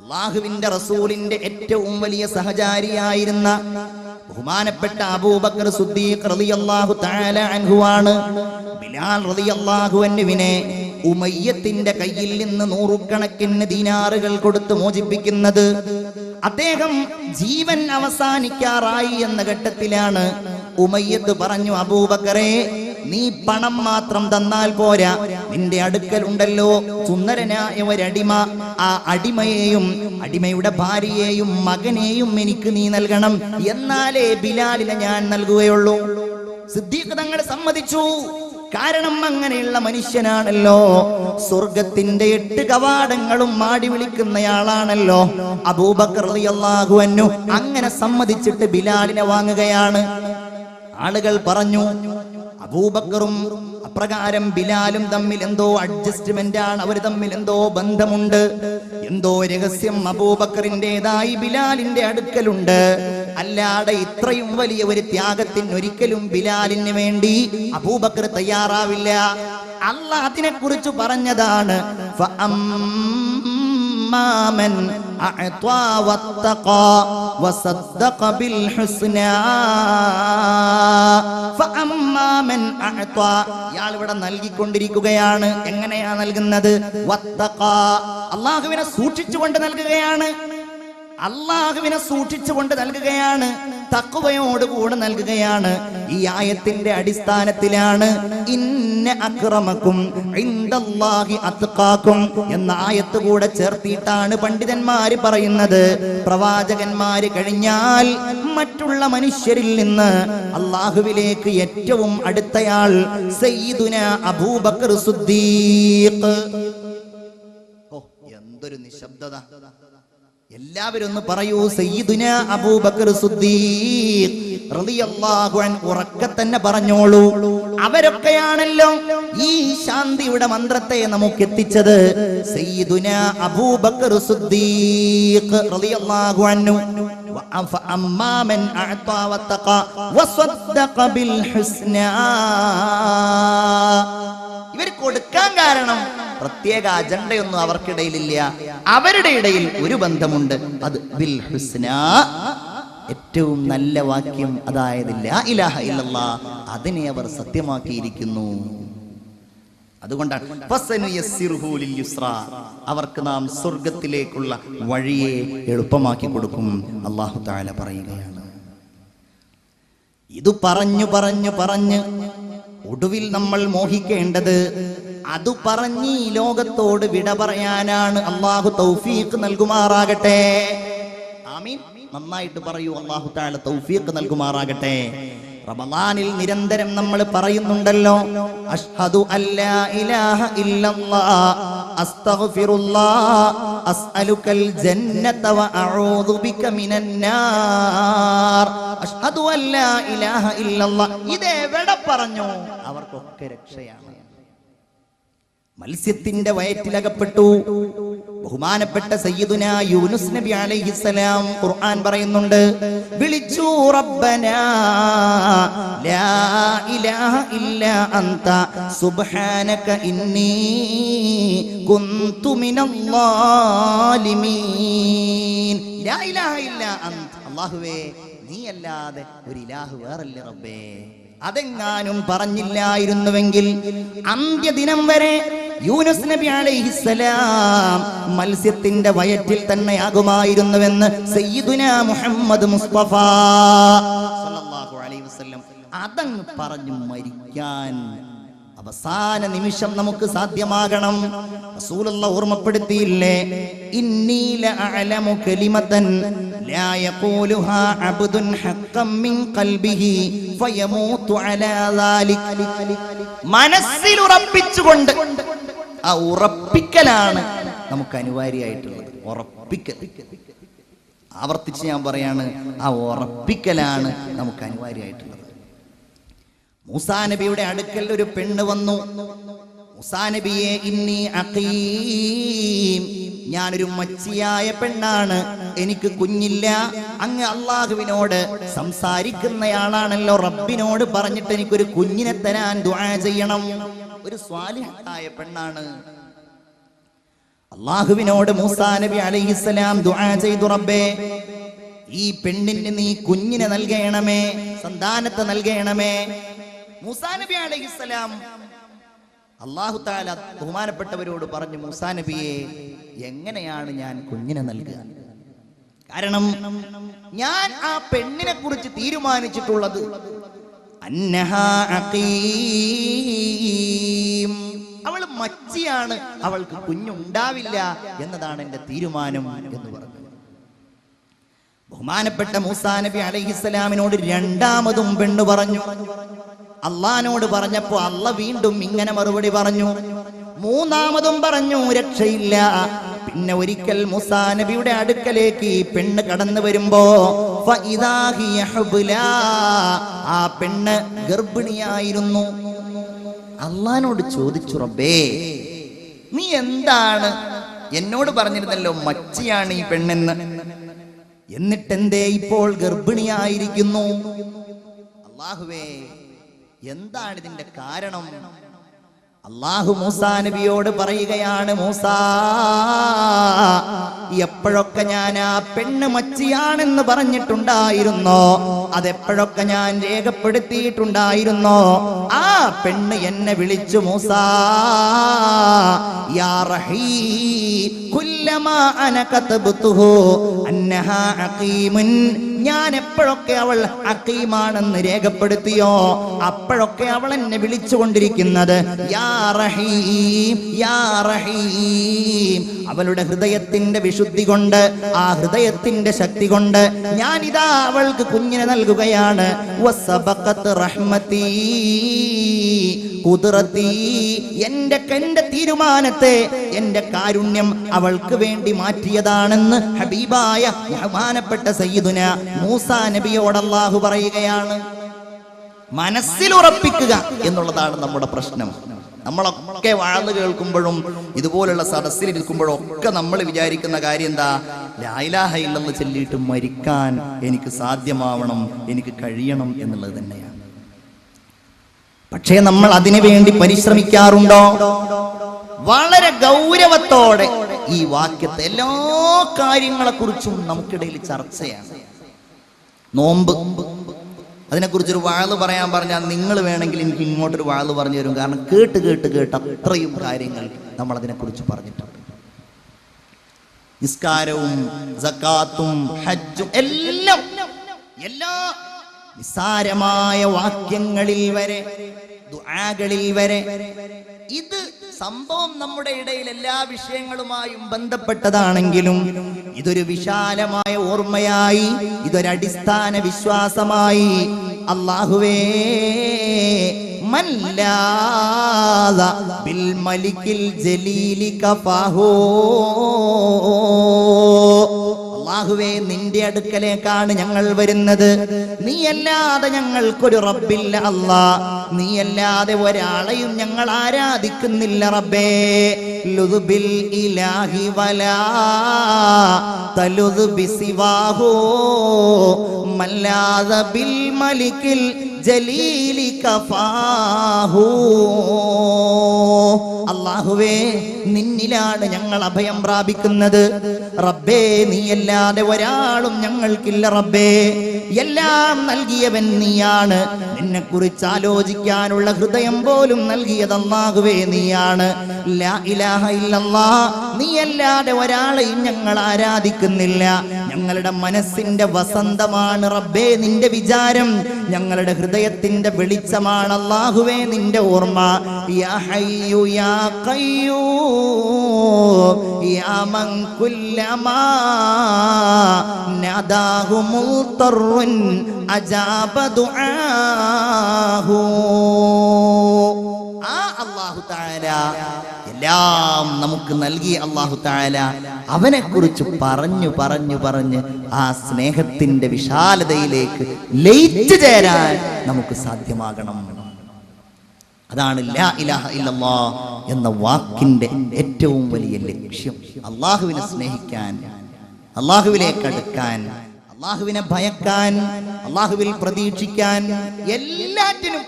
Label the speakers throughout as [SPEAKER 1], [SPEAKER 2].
[SPEAKER 1] അള്ളാഹുവിന്റെ റസൂലിന്റെ ഏറ്റവും വലിയ സഹചാരിയായിരുന്ന ബഹുമാനപ്പെട്ട അബൂബക്കർ സുദ്ദീഖ് റളിയല്ലാഹു തആല അൻഹുവാണ്. ബിലാൽ റളിയല്ലാഹു അൻഹുവിനെ ഉമയ്യത്തിന്റെ കയ്യിൽ നിന്ന് നൂറുകണക്കിന് ദിനാറുകൾ കൊടുത്ത് മോചിപ്പിക്കുന്നത് അദ്ദേഹം ജീവൻ അവസാനിക്കാറായി എന്ന ഘട്ടത്തിലാണ് ഉമയ്യത്ത് പറഞ്ഞു അബൂബക്കറെ നീ പണം മാത്രം തന്നാൽ പോരാ. നിന്റെ അടുക്കൽ ഉണ്ടല്ലോ സുന്ദരനായ ഒരടിമ. ആ അടിമയെയും അടിമയുടെ ഭാര്യയെയും മകനെയും എനിക്ക് നീ നൽകണം. എന്നാലേ ബിലാലിനെ ഞാൻ നൽകുകയുള്ളൂ. സിദ്ദീഖ് തങ്ങൾ സമ്മതിച്ചു. കാരണം അങ്ങനെയുള്ള മനുഷ്യനാണല്ലോ. സ്വർഗത്തിന്റെ എട്ട് കവാടങ്ങളും മാടി വിളിക്കുന്നയാളാണല്ലോ. അബൂബക്കർ അങ്ങനെ സമ്മതിച്ചിട്ട് ബിലാലിനെ വാങ്ങുകയാണ്. ആളുകൾ പറഞ്ഞു അബൂബക്കറും അപ്രകാരം ബിലാലും തമ്മിൽ എന്തോ അഡ്ജസ്റ്റ്മെന്റ് ആണ് അവർ തമ്മിൽ എന്തോ ബന്ധമുണ്ട്. എന്തോ രഹസ്യം അബൂബക്കറിന്റേതായി ബിലാലിന്റെ അടുക്കലുണ്ട്. അല്ലാതെ ഇത്രയും വലിയ ഒരു ത്യാഗത്തിന് ഒരിക്കലും ബിലാലിന് വേണ്ടി അബൂബക്കർ തയ്യാറാവില്ല. അല്ല അതിനെ കുറിച്ച് പറഞ്ഞതാണ് അഅ്താ വത്തഖ വസദ്ദഖ ബിൽ ഹുസ്നാ ഫഅമ്മാ മൻ അഅ്താ ഇയാൾ ഇവിടെ നൽകിക്കൊണ്ടിരിക്കുകയാണ്. എങ്ങനെയാ നൽകുന്നത്? വത്തഖ. അല്ലാഹുവിനെ സൂക്ഷിച്ചുകൊണ്ട് നൽകുകയാണ്. അള്ളാഹുവിനെ സൂക്ഷിച്ചുകൊണ്ട് നൽകുകയാണ് തക്കുവയോടുകൂടെ നൽകുകയാണ് ഈ ആയത്തിന്റെ അടിസ്ഥാനത്തിലാണ് ഇന്ന അക്രമക്കും അത്ഖാക്കും എന്ന ആയത്ത് കൂടെ ചേർത്തിയിട്ടാണ് പണ്ഡിതന്മാര് പറയുന്നത്. പ്രവാചകന്മാര് കഴിഞ്ഞാൽ മറ്റുള്ള മനുഷ്യരിൽ നിന്ന് അള്ളാഹുവിലേക്ക് ഏറ്റവും അടുത്തയാൾ സയ്യിദുന അബൂബക്കർ സുദ്ദീഖ്. എന്തൊരു നിശബ്ദത. എല്ലാവരും ഒന്ന് പറയൂ സയ്യിദുന അബൂബക്കർ ഉറക്കെ തന്നെ പറഞ്ഞോളൂ. അവരൊക്കെയാണല്ലോ ഈ ശാന്തിയുടെ മന്ത്രത്തെ നമുക്ക് എത്തിച്ചത് സയ്യിദുന അബൂബക്കർ അമ്മാമൻ ഇവർ കൊടുക്കാൻ കാരണം പ്രത്യേക അജണ്ടയൊന്നും അവർക്കിടയിലില്ല. അവരുടെ ഇടയിൽ ഒരു ബന്ധമുണ്ട്. അത് ബിൽ ഹുസ്ന. ഏറ്റവും നല്ല വാക്യം അതായതില്ല ഇലാഹ ഇല്ലല്ലാ. അതിനെ അവർ സത്യമാക്കിയിരിക്കുന്നു. അതുകൊണ്ടാണ്. അവർക്ക് നാം സ്വർഗത്തിലേക്കുള്ള വഴിയെ എളുപ്പമാക്കി കൊടുക്കും. അള്ളാഹു താല പറയുകയാണ്. ഇത് പറഞ്ഞു പറഞ്ഞു പറഞ്ഞ് ഒടുവിൽ നമ്മൾ മോഹിക്കേണ്ടത് അത് പറഞ്ഞ് ഈ ലോകത്തോട് വിട പറയാനാണ് അള്ളാഹു തൗഫീഖ് നൽകുമാറാകട്ടെ. ആമീൻ. നന്നായിട്ട് പറയൂ അള്ളാഹു താല തൗഫീഖ് നൽകുമാറാകട്ടെ. റമദാനിൽ നിരന്തരം നമ്മൾ പറയുന്നുണ്ടല്ലോ അഷ്ഹദു അല്ലാ ഇലാഹ ഇല്ലല്ലാഹ് അസ്തഗ്ഫിറുല്ലാഹ് അസ്അലുക്കൽ ജന്നത വ അഊദു ബിക മിനൻ നാർ. അഷ്ഹദു അല്ലാ ഇലാഹ ഇല്ലല്ലാഹ് ഇതെവിടെ പറഞ്ഞു? അവർക്കൊക്കെ രക്ഷയാണ്. മത്സ്യത്തിന്റെ വയറ്റിലകപ്പെട്ടു. ബഹുമാനപ്പെട്ട സയ്യിദുന യൂനുസ് നബി അലൈഹിസ്സലാം ഖുർആൻ പറയുന്നുണ്ട് വിളിച്ചു റബ്ബനാ ലാ ഇലാഹ ഇല്ലാ അന്ത സുബ്ഹാനക ഇന്നി കുന്തു മിനൽ ളാലിമീൻ ലാ ഇലാഹ ഇല്ലാ അന്ത. അല്ലാഹുവേ നീ അല്ലാതെ ഒരു ഇലാഹ് വേറല്ല റബ്ബേ? അതെങ്ങാനും പറഞ്ഞില്ലായിരുന്നുവെങ്കിൽ അന്ത്യദിനം വരെ യൂനുസ് നബി അലൈഹിസ്സലാം മത്സ്യത്തിന്റെ വയറ്റിൽ തന്നെയാകുമായിരുന്നുവെന്ന് സയ്യിദുന മുഹമ്മദ് മുസ്തഫ സല്ലല്ലാഹു അലൈഹി വസല്ലം അതങ്ങ് പറഞ്ഞു മരിക്കാൻ അവസാന നിമിഷം നമുക്ക് സാധ്യമാകണം. റസൂലുള്ള ഓർമ്മപ്പെടുത്തിയില്ലേ? ഇന്നീല അഅലമു കലിമതൻ ലാ യഖൂലുഹാ അബ്ദുൻ ഹഖ്ഖൻ മിൻ ഖൽബിഹി ഫയമൂതു അലാ ദാലിക്. മനസ്സിൽ ഉറപ്പിച്ചുകൊണ്ട് ആ ഉറപ്പിക്കലാണ് നമുക്ക് അനിവാര്യമായിട്ടുള്ളത്. ഉറപ്പിക്കൽ. ആവർത്തിച്ച് ഞാൻ പറയാണ് ആ ഉറപ്പിക്കലാണ് നമുക്ക് അനിവാര്യമായിട്ടുള്ളത്. മൂസാ നബിയുടെ അടുക്കൽ ഒരു പെണ്ണ് വന്നു. മൂസാ നബിയെ ഇന്നി അഖീം ഞാനൊരു മച്ചിയായ പെണ്ണാണ്. എനിക്ക് കുഞ്ഞില്ല. അങ്ങ് അള്ളാഹുവിനോട് സംസാരിക്കുന്നയാളാണല്ലോ. റബ്ബിനോട് പറഞ്ഞിട്ട് എനിക്കൊരു കുഞ്ഞിനെ തരാൻ ദുആ ചെയ്യണം. ഒരു സ്വാലിഹായ പെണ്ണാണ്. അള്ളാഹുവിനോട് മൂസാ നബി അലൈഹിസ്സലാം ദുആ ചെയ്തു റബ്ബേ ഈ പെണ്ണിന് നീ കുഞ്ഞിനെ നൽകണമേ സന്താനത്തെ നൽകണമേ മൂസാ നബി അലൈഹിസ്സലാം അള്ളാഹു താല ബഹുമാനപ്പെട്ടവരോട് പറഞ്ഞു മൂസാ നബിയെ എങ്ങനെയാണ് ഞാൻ കുഞ്ഞിനെ നൽകുക? കാരണം ഞാൻ ആ പെണ്ണിനെ കുറിച്ച് തീരുമാനിച്ചിട്ടുള്ളത്. അവൾ മച്ചിയാണ് അവൾക്ക് കുഞ്ഞുണ്ടാവില്ല എന്നതാണ് എന്റെ തീരുമാനം എന്ന് പറഞ്ഞു ബഹുമാനപ്പെട്ട മൂസാ നബി അലൈഹിസ്സലാമിനോട് രണ്ടാമതും പെണ്ണ് പറഞ്ഞു. അള്ളഹാനോട് പറഞ്ഞപ്പോ അല്ല വീണ്ടും ഇങ്ങനെ മറുപടി പറഞ്ഞു. മൂന്നാമതും പറഞ്ഞു രക്ഷയില്ല. പിന്നെ ഒരിക്കൽ മുസാ നബിയുടെ അടുക്കലേക്ക് ഈ പെണ്ണ് കടന്നു വരുമ്പോ ആ പെണ്ണ് ഗർഭിണിയായിരുന്നു. അള്ളഹാനോട് ചോദിച്ചു റബ്ബേ നീ എന്താണ്? എന്നോട് പറഞ്ഞിരുന്നല്ലോ മച്ചിയാണ് ഈ പെണ്ണെന്ന്. എന്നിട്ടെന്തേ ഇപ്പോൾ ഗർഭിണിയായിരിക്കുന്നു? അള്ളാഹുവേ എന്താണ് ഇതിന്റെ കാരണം? അള്ളാഹു മൂസാ നബിയോട് പറയുകയാണ് മൂസാ എപ്പോഴൊക്കെ ഞാൻ ആ പെണ്ണ് മച്ചിയാണെന്ന് പറഞ്ഞിട്ടുണ്ടായിരുന്നോ? അതെപ്പോഴൊക്കെ ഞാൻ രേഖപ്പെടുത്തിയിട്ടുണ്ടായിരുന്നോ? ആ പെണ്ണ് എന്നെ വിളിച്ചു മൂസാ യാ റഹീ അന്നഹാ അഖീമുൻ ഞാൻ എപ്പോഴൊക്കെ അവൾ അക്കീമാണെന്ന് രേഖപ്പെടുത്തിയോ? അപ്പോഴൊക്കെ അവൾ എന്നെ വിളിച്ചുകൊണ്ടിരിക്കുന്നത് യാ റഹീം യാ റഹീം. അവളുടെ ഹൃദയത്തിന്റെ വിശുദ്ധി കൊണ്ട് ആ ഹൃദയത്തിന്റെ ശക്തി കൊണ്ട് ഞാൻ ഇതാ അവൾക്ക് കുഞ്ഞിനെ നൽകുകയാണ്. എന്റെ എന്റെ തീരുമാനത്തെ എന്റെ കാരുണ്യം അവൾക്ക് വേണ്ടി മാറ്റിയതാണെന്ന് ഹബീബായ ബഹുമാനപ്പെട്ട സയ്യിദുന മൂസാ നബിയോട് അള്ളാഹു പറയുകയാണ് മനസ്സിൽ ഉറപ്പിക്കുക എന്നുള്ളതാണ് നമ്മുടെ പ്രശ്നം. നമ്മളൊക്കെ വാഴ്ന്നു കേൾക്കുമ്പോഴും ഇതുപോലുള്ള സദസ്സിലിരിക്കുമ്പോഴും ഒക്കെ നമ്മൾ വിചാരിക്കുന്ന കാര്യം എന്താ? ലായിലാഹ ഇല്ലെന്ന് ചൊല്ലിയിട്ട് മരിക്കാൻ എനിക്ക് സാധ്യമാവണം എനിക്ക് കഴിയണം എന്നുള്ളത് തന്നെയാണ്. പക്ഷേ നമ്മൾ അതിനു വേണ്ടി പരിശ്രമിക്കാറുണ്ടോ? വളരെ ഗൗരവത്തോടെ ഈ വാക്യത്തെ എല്ലാ കാര്യങ്ങളെക്കുറിച്ചും നമുക്കിടയിൽ ചർച്ചയാണ്. നോമ്പ്. അതിനെക്കുറിച്ചൊരു വാൾ പറയാൻ പറഞ്ഞാൽ നിങ്ങൾ വേണമെങ്കിൽ എനിക്ക് ഇങ്ങോട്ടൊരു വാൾ പറഞ്ഞു തരും. കാരണം കേട്ട് കേട്ട് കേട്ട് അത്രയും കാര്യങ്ങൾ നമ്മൾ അതിനെക്കുറിച്ച് പറഞ്ഞിട്ടുണ്ട്. നിസ്കാരവും സക്കാത്തും ഹജ്ജും എല്ലാം എല്ലാ നിസ്സാരമായ വാക്യങ്ങളിൽ വരെ ദുആകളിൽ വരെ ഇത് സംഭവം നമ്മുടെ ഇടയിൽ എല്ലാ വിഷയങ്ങളുമായും ബന്ധപ്പെട്ടതാണെങ്കിലും ഇതൊരു വിശാലമായ ഓർമ്മയായി ഇതൊരടിസ്ഥാന വിശ്വാസമായി. അള്ളാഹുവേ ാഹുവേ ബിൽ മലിക്കിൽ നിന്റെ അടുക്കലേക്കാണ് ഞങ്ങൾ വരുന്നത്. നീയല്ലാതെ ഞങ്ങൾക്കൊരു റബ്ബില്ല അല്ലാ. നീയല്ലാതെ ഒരാളെയും ഞങ്ങൾ ആരാധിക്കുന്നില്ല റബ്ബേ. ലുദുബിൽ ഇലാഹി വലാ തലുദു ബിസിവാഹോ മല്ലാദ ബിൽ മലിക്കിൽ ജലീലി കഫാഹൂ. അള്ളാഹുവേ നിന്നിലാണ് ഞങ്ങൾ അഭയം പ്രാപിക്കുന്നത്. റബ്ബേ നീ അല്ലാതെ ഒരാളും ഞങ്ങൾക്കില്ല റബ്ബേ. എല്ലാം നൽകിയവൻ നീയാണ്. നിന്നെ കുറിച്ച് ആലോചിക്കാനുള്ള ഹൃദയം പോലും നൽകിയത് അള്ളാഹുവേ നീയാണ്. നീയല്ലാതെ ഒരാളെയും ഞങ്ങൾ ആരാധിക്കുന്നില്ല. ഞങ്ങളുടെ മനസ്സിന്റെ വസന്തമാണ് റബ്ബേ നിന്റെ വിചാരം. ഞങ്ങളുടെ ഹൃദയത്തിന്റെ വെളിച്ചമാണ് അള്ളാഹുവേ നിന്റെ ഓർമ്മ. യാ ഹയ്യു യാ യാ അജാബ ദുആഹു. ആ അല്ലാഹു തആല എല്ലാം നമുക്ക് നൽകി അള്ളാഹു താല അവനെ കുറിച്ച് പറഞ്ഞു പറഞ്ഞു പറഞ്ഞ് ആ സ്നേഹത്തിന്റെ വിശാലതയിലേക്ക് ലയിച്ചു ചേരാൻ നമുക്ക് സാധ്യമാകണം. അതാണ് ലാ ഇലാഹ എന്ന വാക്കിന്റെ ഏറ്റവും വലിയ ലക്ഷ്യം. അള്ളാഹുവിനെ സ്നേഹിക്കാൻ അള്ളാഹുവിലേക്ക് അടുക്കാൻ അള്ളാഹുവിനെ ഭയക്കാൻ അള്ളാഹുവിൽ പ്രതീക്ഷിക്കാൻ എല്ലാറ്റിനും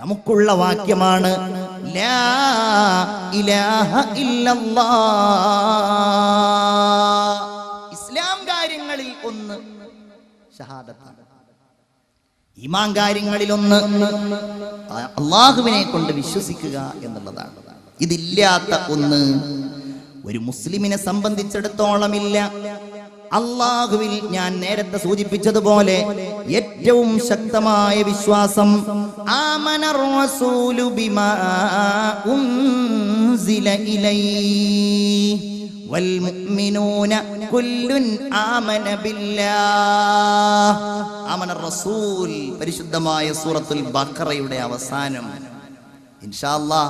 [SPEAKER 1] നമുക്കുള്ള വാക്യമാണ് ലാ ഇലാഹ. ഇസ്ലാം കാര്യങ്ങളിൽ ഒന്ന് ഷഹാദത്താണ്. ഈമാൻ കാര്യങ്ങളിൽ ഒന്ന് അള്ളാഹുവിനെ കൊണ്ട് വിശ്വസിക്കുക എന്നുള്ളതാണ്. ഇതില്ലാത്ത ഒന്ന് ഒരു മുസ്ലിമിനെ സംബന്ധിച്ചിടത്തോളം ഇല്ല അള്ളാഹുവിൽ ഞാൻ നേരത്തെ സൂചിപ്പിച്ചതുപോലെ ഏറ്റവും ശക്തമായ വിശ്വാസം ആമനർ റസൂലു ബിമാ ഉൻസില ഇലൈഹി والمؤمنون كل آمن بالله آمن الرسول പരിശുദ്ധമായ സൂറത്തുൽ ബഖറയുടെ അവസാനം ഇൻഷാല്ലാ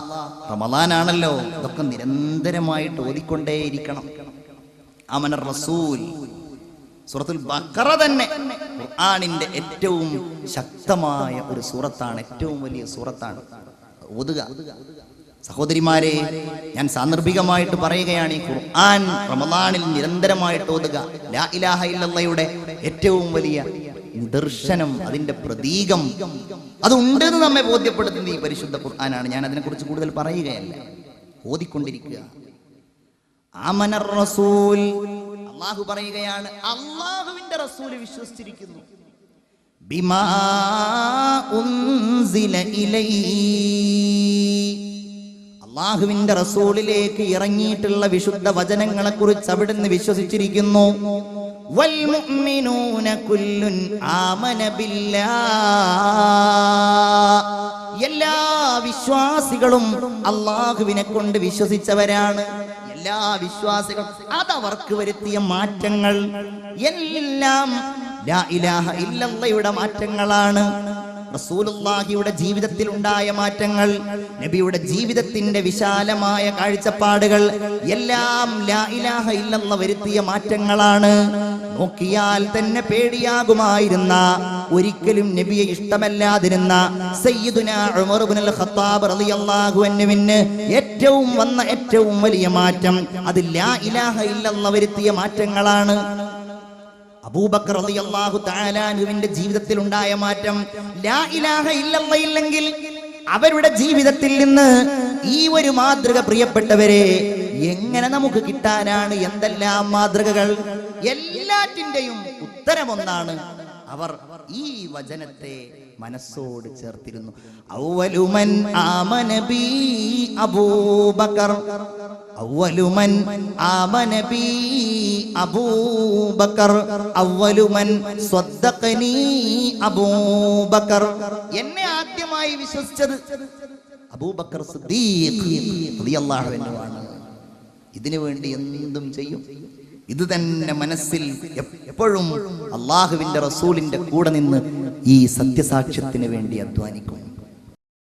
[SPEAKER 1] റമദാനാണല്ലോ ഇതൊക്കെ നിരന്തരമായിട്ട് ഓതിക്കൊണ്ടേയിരിക്കണം ആമന റസൂൽ സൂറത്തുൽ ബഖറ തന്നെ ഖുർആനിന്റെ ഏറ്റവും ശക്തമായ ഒരു സൂറത്താണ് ഏറ്റവും വലിയ സൂറത്താണ്. ഓതുക. സഹോദരിമാരെ ഞാൻ സാന്ദർഭികമായിട്ട് പറയുകയാണ് ഈ ഖുർആൻ റമദാനിൽ നിരന്തരമായിട്ട് ഓതുക. ലാ ഇലാഹ ഇല്ലല്ലയുടെ ഏറ്റവും വലിയ ദർശനം അതിന്റെ പ്രതീകം. അതുണ്ടെന്ന് നമ്മെ ബോധ്യപ്പെടുത്തുന്ന ഈ പരിശുദ്ധ ഖുർആനാണ്. ഞാൻ അതിനെക്കുറിച്ച് കൂടുതൽ പറയുകയല്ല. ഓതിക്കൊണ്ടിരിക്കുക. ആമനർ റസൂൽ അള്ളാഹു പറയുകയാണ് അള്ളാഹുവിന്റെ റസൂൽ വിശ്വസിച്ചിരിക്കുന്നു. അള്ളാഹുവിന്റെ റസൂളിലേക്ക് ഇറങ്ങിയിട്ടുള്ള വിശുദ്ധ വചനങ്ങളെ കുറിച്ച് അവിടുന്ന് വിശ്വസിച്ചിരിക്കുന്നു. എല്ലാ വിശ്വാസികളും അള്ളാഹുവിനെ കൊണ്ട് വിശ്വസിച്ചവരാണ്. എല്ലാ വിശ്വാസികളും അതവർക്ക് വരുത്തിയ മാറ്റങ്ങൾ എല്ലാം ലാ ഇലാഹ ഇല്ലല്ലയുടെ മാറ്റങ്ങളാണ്. റസൂലുള്ളാഹിയുടെ ജീവിതത്തിൽ ഉണ്ടായ മാറ്റങ്ങൾ നബിയുടെ ജീവിതത്തിന്റെ വിശാലമായ കാഴ്ചപ്പാടുകൾ എല്ലാം ലാ ഇലാഹ ഇല്ലല്ലാഹ് വരുത്തിയ മാറ്റങ്ങളാണ്. നോക്കിയാൽ തന്നെ പേടിയാകുമായിരുന്ന ഒരിക്കലും നബിയെ ഇഷ്ടമല്ലാതിരുന്ന സയ്യിദുന ഉമർ ഇബ്നുൽ ഖത്താബ് റളിയല്ലാഹു അൻഹുവിന് ഏറ്റവും വന്ന ഏറ്റവും വലിയ മാറ്റം അത് ലാ ഇലാഹ ഇല്ലല്ലാഹ് വരുത്തിയ മാറ്റങ്ങളാണ്. അബൂബക്കർ തആലാനുവിന്റെ ജീവിതത്തിൽ ഉണ്ടായ മാറ്റം ലാ ഇലാഹ ഇല്ലെങ്കിൽ അവരുടെ ജീവിതത്തിൽ നിന്ന് ഈ ഒരു മാതൃക പ്രിയപ്പെട്ടവരെ എങ്ങനെ നമുക്ക് കിട്ടാനാണ് എന്തെല്ലാം മാതൃകകൾ? എല്ലാറ്റിന്റെയും ഉത്തരമൊന്നാണ് അവർ ഈ വചനത്തെ മനസ്സോട് ചേർത്തിരുന്നു. ഔവലുമൻ ആമനബി അബൂബക്കർ. ഔവലുമൻ ആമന ബി അബൂബക്കർ. അവലുമൻ സ്വദ്ദഖനി അബൂബക്കർ. എന്നെ ആദ്യമായി വിശ്വസിച്ചത് അബൂബക്കർ സിദ്ദീഖ് റളിയല്ലാഹു അൻഹു ആണ്. ഇതിനു വേണ്ടി എന്തും ചെയ്യും. ഇത് തന്നെ മനസ്സിൽ എപ്പോഴും അള്ളാഹുവിന്റെ റസൂലിന്റെ കൂടെ നിന്ന് ഈ സത്യസാക്ഷ്യത്തിന് വേണ്ടി അധ്വാനിക്കും.